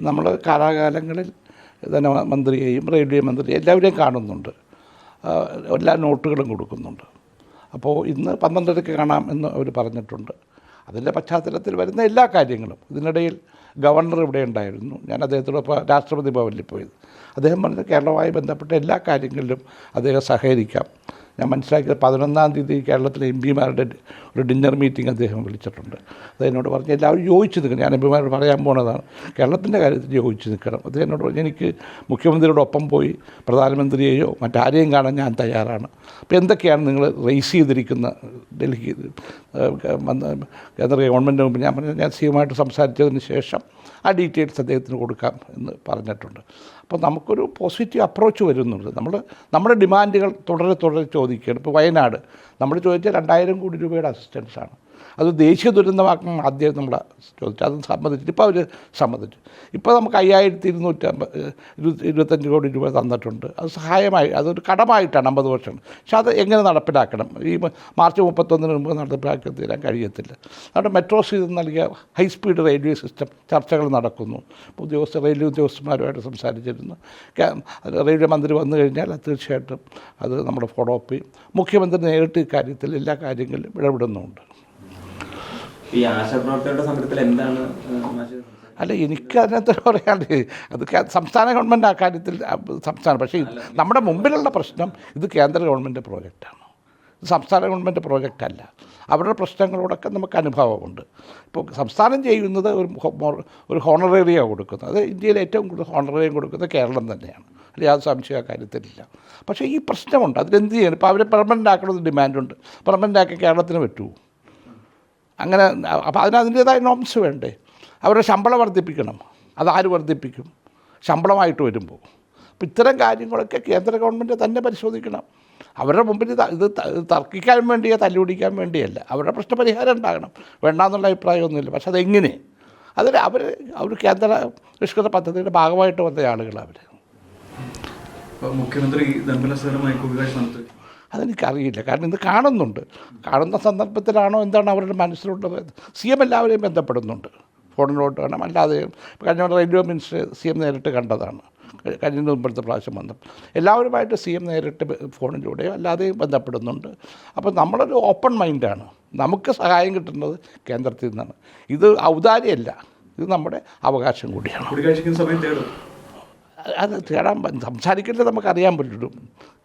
നമ്മൾ കാലാകാലങ്ങളിൽ ധനമന്ത്രിയെയും റെയിൽവേ മന്ത്രിയെയും എല്ലാവരെയും കാണുന്നുണ്ട്. എല്ലാ നോട്ടുകളും കൊടുക്കുന്നുണ്ട്. അപ്പോൾ ഇന്ന് പന്ത്രണ്ടരയ്ക്ക് കാണാം എന്ന് അവർ പറഞ്ഞിട്ടുണ്ട്. അതിന്റെ പശ്ചാത്തലത്തിൽ വരുന്ന എല്ലാ കാര്യങ്ങളും. ഇതിനിടയിൽ ഗവർണർ ഇവിടെ ഉണ്ടായിരുന്നു. ഞാൻ അദ്ദേഹത്തോടൊപ്പം രാഷ്ട്രപതി ഭവനിൽ പോയത്. അദ്ദേഹം പറഞ്ഞു കേരളവുമായി ബന്ധപ്പെട്ട എല്ലാ കാര്യങ്ങളിലും അദ്ദേഹം സഹകരിക്കാം. ഞാൻ മനസ്സിലാക്കിയത് പതിനൊന്നാം തീയതി കേരളത്തിലെ എം പിമാരുടെ ഒരു ഡിന്നർ മീറ്റിംഗ് അദ്ദേഹം വിളിച്ചിട്ടുണ്ട്. അത് എന്നോട് പറഞ്ഞ് എല്ലാവരും യോജിച്ച് നിൽക്കണം. ഞാൻ എം പിമാരോട് പറയാൻ പോണതാണ്. കേരളത്തിന്റെ കാര്യത്തിൽ യോജിച്ച് നിൽക്കണം. അത് എന്നോട് പറഞ്ഞു എനിക്ക് മുഖ്യമന്ത്രിയോടൊപ്പം പോയി പ്രധാനമന്ത്രിയെയോ മറ്റാരെയും കാണാൻ ഞാൻ തയ്യാറാണ്. അപ്പോൾ എന്തൊക്കെയാണ് നിങ്ങൾ റേസ് ചെയ്തിരിക്കുന്ന ഡൽഹി കേന്ദ്ര ഗവൺമെന്റ് മുമ്പ്? ഞാൻ പറഞ്ഞു ഞാൻ സിയുമായിട്ട് സംസാരിച്ചതിന് ശേഷം ആ ഡീറ്റെയിൽസ് അദ്ദേഹത്തിന് കൊടുക്കാം എന്ന് പറഞ്ഞിട്ടുണ്ട്. അപ്പോൾ നമുക്കൊരു പോസിറ്റീവ് അപ്രോച്ച് വരുന്നുണ്ട്. നമ്മൾ നമ്മുടെ ഡിമാൻഡുകൾ തുടരെ തുടരെ ചോദിക്കുകയാണ്. ഇപ്പോൾ വയനാട് നമ്മൾ ചോദിച്ച രണ്ടായിരം കോടി രൂപയുടെ അസിസ്റ്റൻസാണ് അത് ദേശീയ ദുരന്തമാക്കണം ആദ്യം നമ്മൾ ചോദിച്ചു. അത് സമ്മതിച്ചിട്ട് ഇപ്പോൾ അവർ സമ്മതിച്ചു. ഇപ്പോൾ നമുക്ക് അയ്യായിരത്തി ഇരുന്നൂറ്റമ്പത് ഇരുപത്തി ഇരുപത്തഞ്ച് കോടി രൂപ തന്നിട്ടുണ്ട്. അത് സഹായമായി അതൊരു കടമായിട്ടാണ് അമ്പത് വർഷം. പക്ഷെ അത് എങ്ങനെ നടപ്പിലാക്കണം? ഈ മാർച്ച് മുപ്പത്തൊന്നിന് മുമ്പ് നടപ്പിലാക്കി തീരാൻ കഴിയത്തില്ല. അവിടെ മെട്രോ സീസൺ നൽകിയ ഹൈ സ്പീഡ് റെയിൽവേ സിസ്റ്റം ചർച്ചകൾ നടക്കുന്നു. ഉദ്യോഗസ്ഥ റെയിൽവേ ഉദ്യോഗസ്ഥന്മാരുമായിട്ട് സംസാരിച്ചിരുന്നു. റെയിൽവേ മന്ത്രി വന്നു കഴിഞ്ഞാൽ തീർച്ചയായിട്ടും അത് നമ്മുടെ ഫോളോ അപ്പ് ചെയ്യും. മുഖ്യമന്ത്രി നേരിട്ട് ഇക്കാര്യത്തിൽ എല്ലാ കാര്യങ്ങളിലും ഇടപെടുന്നുണ്ട് ഈ ആശാപ്രവർത്തകരുടെ സമരത്തിൽ എന്താണ് ഏഹ്, മാഷ്? സംസാരിച്ചത്? അല്ല എനിക്ക് അതിനകത്ത് പറയാണ്ട് അത് സംസ്ഥാന ഗവൺമെന്റ് ആ കാര്യത്തിൽ സംസ്ഥാനം പക്ഷേ നമ്മുടെ മുമ്പിലുള്ള പ്രശ്നം ഇത് കേന്ദ്ര ഗവൺമെന്റ് പ്രോജക്റ്റാണ്. ഇത് സംസ്ഥാന ഗവൺമെന്റ് പ്രോജക്റ്റ് അല്ല അവരുടെ പ്രശ്നങ്ങളോടൊക്കെ നമുക്ക് അനുഭവമുണ്ട്. ഇപ്പോൾ സംസ്ഥാനം ചെയ്യുന്നത് ഒരു ഒരു ഹോണറേറിയാണ് കൊടുക്കുന്നത്. അത് ഇന്ത്യയിൽ ഏറ്റവും കൂടുതൽ ഹോണറേറിയം കൊടുക്കുന്നത് കേരളം തന്നെയാണ്. യാതൊരു സംശയം ആ കാര്യത്തിലില്ല. പക്ഷേ ഈ പ്രശ്നമുണ്ട്. അതിലെന്ത് ചെയ്യണം? ഇപ്പോൾ അവരെ പെർമനന്റ് ആക്കണമെന്ന് ഡിമാൻഡുണ്ട് പെർമനന്റ് ആക്കി കേരളത്തിന് പറ്റുമോ? അങ്ങനെ അപ്പോൾ അതിന് അതിന്റേതായ നോംസ് വേണ്ടേ. അവരുടെ ശമ്പളം വർദ്ധിപ്പിക്കണം. അതാര് വർദ്ധിപ്പിക്കും? ശമ്പളമായിട്ട് വരുമ്പോൾ. അപ്പോൾ ഇത്തരം കാര്യങ്ങളൊക്കെ കേന്ദ്ര ഗവൺമെന്റ് തന്നെ പരിശോധിക്കണം. അവരുടെ മുമ്പിൽ ഇത് തർക്കിക്കാൻ വേണ്ടിയോ തല്ലുപിടിക്കാൻ വേണ്ടിയല്ല. അവരുടെ പ്രശ്നപരിഹാരം ഉണ്ടാകണം. വേണ്ടാന്നുള്ള അഭിപ്രായമൊന്നുമില്ല. പക്ഷെ അതെങ്ങനെ? അതിൽ അവർ അവർ കേന്ദ്ര നിഷ്കൃത പദ്ധതിയുടെ ഭാഗമായിട്ട് വന്ന ആളുകൾ അവർ മുഖ്യമന്ത്രി നിർമ്മല സീതാരാമൻ കൂടിക്കാഴ്ച നടത്തി. അതെനിക്കറിയില്ല. കാരണം ഇത് കാണുന്നുണ്ട്. കാണുന്ന സന്ദർഭത്തിലാണോ എന്താണ് അവരുടെ മനസ്സിലുള്ളത്? സി എം എല്ലാവരെയും ബന്ധപ്പെടുന്നുണ്ട്. ഫോണിലോട്ട് കാണാം അല്ലാതെയും കഴിഞ്ഞ റെയിൽവേ മിനിസ്റ്റർ സി എം നേരിട്ട് കണ്ടതാണ്. കഴി- കഴിഞ്ഞ മുമ്പത്തെ പ്രാവശ്യം വന്നു എല്ലാവരുമായിട്ട് സി എം നേരിട്ട് ഫോണിലൂടെയോ അല്ലാതെയും ബന്ധപ്പെടുന്നുണ്ട്. അപ്പോൾ നമ്മളൊരു ഓപ്പൺ മൈൻഡാണ്. നമുക്ക് സഹായം കിട്ടുന്നത് കേന്ദ്രത്തിൽ നിന്നാണ്. ഇത് ഔദാര്യമല്ല. ഇത് നമ്മുടെ അവകാശം കൂടിയാണ്. അത് തേടാൻ സംസാരിക്കേണ്ടത് നമുക്ക് നമുക്കറിയാൻ പറ്റുള്ളൂ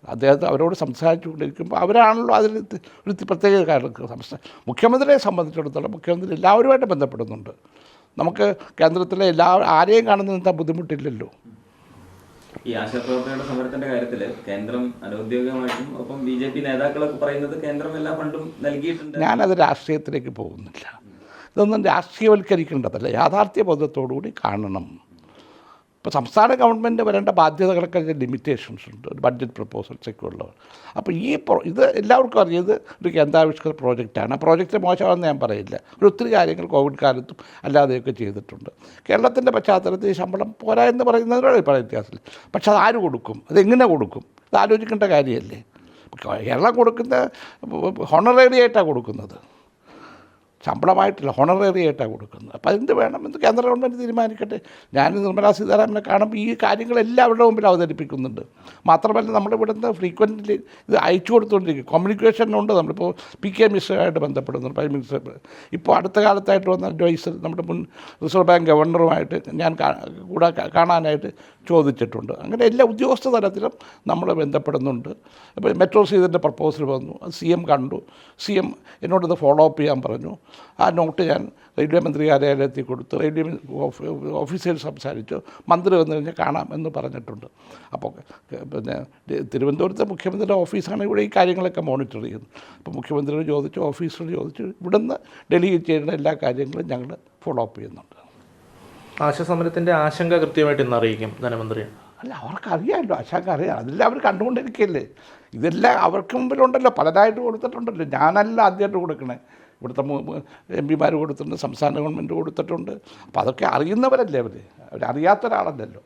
അദ്ദേഹത്തെ അവരോട് സംസാരിച്ചു കൊണ്ടിരിക്കുമ്പോൾ അവരാണല്ലോ അതിൽ ഒരു പ്രത്യേക സംസ്ഥാന മുഖ്യമന്ത്രിയെ സംബന്ധിച്ചിടത്തോളം മുഖ്യമന്ത്രി എല്ലാവരുമായിട്ട് ബന്ധപ്പെടുന്നുണ്ട്. നമുക്ക് കേന്ദ്രത്തിലെ എല്ലാ ആരെയും കാണുന്നതിന് ബുദ്ധിമുട്ടില്ലല്ലോ. ഈ ആശാപ്രവർത്തകരുടെ സമരത്തിന്റെ കാര്യത്തിൽ കേന്ദ്രം അനൌദ്യോഗികമായിട്ടും ഒപ്പം ബി ജെ പി നേതാക്കളൊക്കെ പറയുന്നത് കേന്ദ്രം എല്ലാ ഫണ്ടും നൽകിയിട്ടുണ്ട്. ഞാനത് രാഷ്ട്രീയത്തിലേക്ക് പോകുന്നില്ല. ഇതൊന്നും രാഷ്ട്രീയവൽക്കരിക്കേണ്ടതല്ല. യാഥാർത്ഥ്യ ബോധത്തോടുകൂടി കാണണം. ഇപ്പോൾ സംസ്ഥാന ഗവൺമെന്റ് വരേണ്ട ബാധ്യതകളൊക്കെ ലിമിറ്റേഷൻസ് ഉണ്ട്. ഒരു ബഡ്ജറ്റ് പ്രപ്പോസൽസൊക്കെ ഉള്ളവർ അപ്പോൾ ഈ ഇത് എല്ലാവർക്കും അറിയാം ഇത് ഒരു കേന്ദ്രാവിഷ്കൃത പ്രോജക്റ്റാണ് ആ പ്രോജക്റ്റ് മോശമാണെന്ന് ഞാൻ പറയില്ല. ഒരു ഒത്തിരി കാര്യങ്ങൾ കോവിഡ് കാലത്തും അല്ലാതെയൊക്കെ ചെയ്തിട്ടുണ്ട്. കേരളത്തിന്റെ പശ്ചാത്തലത്തിൽ ശമ്പളം പോരാ എന്ന് പറയുന്നതിനോട് പല വ്യത്യാസമില്ല. പക്ഷെ അത് ആര് കൊടുക്കും? അതെങ്ങനെ കൊടുക്കും? ഇത് ആലോചിക്കേണ്ട കാര്യമല്ലേ? കേരളം കൊടുക്കുന്ന ഹോണറേറി ആയിട്ടാണ് കൊടുക്കുന്നത്. ശമ്പളമായിട്ടില്ല ഹോണററി ആയിട്ടാണ് കൊടുക്കുന്നത്. അപ്പോൾ എന്ത് വേണം എന്ന് കേന്ദ്ര ഗവൺമെന്റ് തീരുമാനിക്കട്ടെ. ഞാൻ നിർമ്മലാ സീതാരാമനെ കാണുമ്പോൾ ഈ കാര്യങ്ങളെല്ലാം അവരുടെ മുമ്പിൽ അവതരിപ്പിക്കുന്നുണ്ട്. മാത്രമല്ല നമ്മുടെ ഇവിടുന്ന് ഫ്രീക്വന്റ് ഇത് അയച്ചു കൊടുത്തുകൊണ്ടിരിക്കും കമ്മ്യൂണിക്കേഷനുണ്ട് നമ്മളിപ്പോൾ പി കെ മിശ്രയുമായിട്ട് ബന്ധപ്പെടുന്നുണ്ട് പ്രൈം മിനിസ്റ്റർ ഇപ്പോൾ അടുത്ത കാലത്തായിട്ട് വന്ന അഡ്വൈസർ നമ്മുടെ മുൻ റിസർവ് ബാങ്ക് ഗവർണറുമായിട്ട് ഞാൻ കൂടെ കാണാനായിട്ട് ചോദിച്ചിട്ടുണ്ട്. അങ്ങനെ എല്ലാ ഉദ്യോഗസ്ഥ തലത്തിലും നമ്മൾ ബന്ധപ്പെടുന്നുണ്ട്. ഇപ്പോൾ മെട്രോ സീതിന്റെ പ്രപ്പോസൽ വന്നു. അത് സി എം കണ്ടു. സി എം എന്നോടത് ഫോളോ അപ്പ് ചെയ്യാൻ പറഞ്ഞു. ആ നോട്ട് ഞാൻ റെയിൽവേ മന്ത്രി കാര്യാലയത്തിൽ കൊടുത്തു. റെയിൽവേ ഓഫീസിൽ സംസാരിച്ചു. മന്ത്രി വന്നു കഴിഞ്ഞാൽ കാണാം എന്ന് പറഞ്ഞിട്ടുണ്ട്. അപ്പോൾ പിന്നെ തിരുവനന്തപുരത്തെ മുഖ്യമന്ത്രിയുടെ ഓഫീസാണ് ഇവിടെ ഈ കാര്യങ്ങളൊക്കെ മോണിറ്റർ ചെയ്യുന്നത്. അപ്പോൾ മുഖ്യമന്ത്രിയോട് ചോദിച്ചു ഓഫീസറോട് ചോദിച്ചു. ഇവിടുന്ന് ഡൽഹിയിൽ ചെയ്യുന്ന എല്ലാ കാര്യങ്ങളും ഞങ്ങൾ ഫോളോ അപ്പ് ചെയ്യുന്നുണ്ട്. ആശയസമരത്തിന്റെ ആശങ്ക കൃത്യമായിട്ട് ഇന്ന് അറിയിക്കും ധനമന്ത്രി. അല്ല അവർക്ക് അറിയാമല്ലോ ആശങ്ക അറിയാം. അതെല്ലാം അവർ കണ്ടുകൊണ്ടിരിക്കുകയല്ലേ ഇതെല്ലാം അവർക്ക് മുമ്പിലുണ്ടല്ലോ പലതായിട്ട് കൊടുത്തിട്ടുണ്ടല്ലോ. ഞാനല്ല ആദ്യമായിട്ട് കൊടുക്കണേ. ഇവിടുത്തെ എം പിമാർ കൊടുത്തിട്ടുണ്ട് സംസ്ഥാന ഗവൺമെന്റ് കൊടുത്തിട്ടുണ്ട്. അപ്പോൾ അതൊക്കെ അറിയുന്നവരല്ലേ അവർ അവരറിയാത്ത ഒരാളല്ലല്ലോ